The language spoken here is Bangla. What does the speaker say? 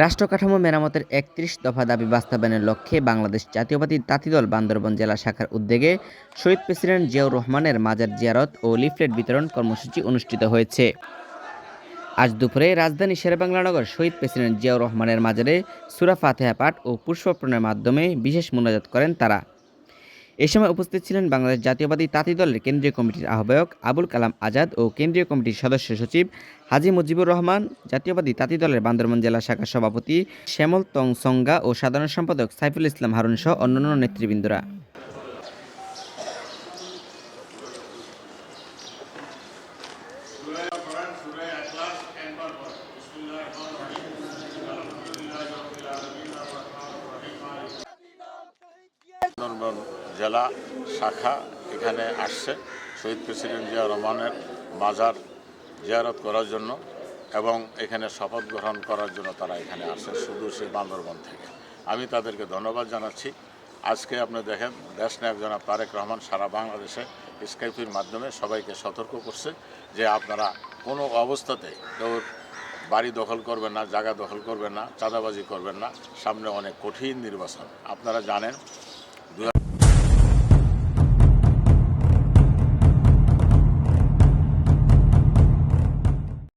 রাষ্ট্রকাঠামো মেরামতের একত্রিশ দফা দাবি বাস্তবায়নের লক্ষ্যে বাংলাদেশ জাতীয়বাদী তাঁতিদল বান্দরবন জেলা শাখার উদ্যোগে শহীদ প্রেসিডেন্ট জিয়াউর রহমানের মাজার জিয়ারত ও লিফলেট বিতরণ কর্মসূচি অনুষ্ঠিত হয়েছে। আজ দুপুরে রাজধানী শেরেবাংলানগর শহীদ প্রেসিডেন্ট জিয়াউর রহমানের মাজারে সুরা ফাতেহা পাঠ ও পুষ্পপ্রণের মাধ্যমে বিশেষ মোনাজাত করেন তারা। এ সময় উপস্থিত ছিলেন বাংলাদেশ জাতীয়বাদী তাঁতি দলের কেন্দ্রীয় কমিটির আহ্বায়ক আবুল কালাম আজাদ ও কেন্দ্রীয় কমিটির সদস্য সচিব হাজি মুজিবুর রহমান, জাতীয়বাদী তাঁতি দলের বান্দরবান জেলা শাখার সভাপতি শ্যামল তং সঙ্গা ও সাধারণ সম্পাদক সাইফুল ইসলাম হারুন সহ অন্যান্য নেতৃবৃন্দরা। জেলা শাখা এখানে আসছে শহীদ প্রেসিডেন্ট জিয়া রহমানের মাজার জিয়ারত করার জন্য এবং এখানে শপথ গ্রহণ করার জন্য তারা এখানে আসে শুধু সেই বান্দরবন থেকে। আমি তাদেরকে ধন্যবাদ জানাচ্ছি। আজকে আপনি দেখেন, দেশ নায়ক জনাব তারেক রহমান সারা বাংলাদেশে স্কাইপির মাধ্যমে সবাইকে সতর্ক করছে যে আপনারা কোনো অবস্থাতে কেউ বাড়ি দখল করবেন না, জায়গা দখল করবেন না, চাঁদাবাজি করবেন না। সামনে অনেক কঠিন নির্বাচন। আপনারা জানেন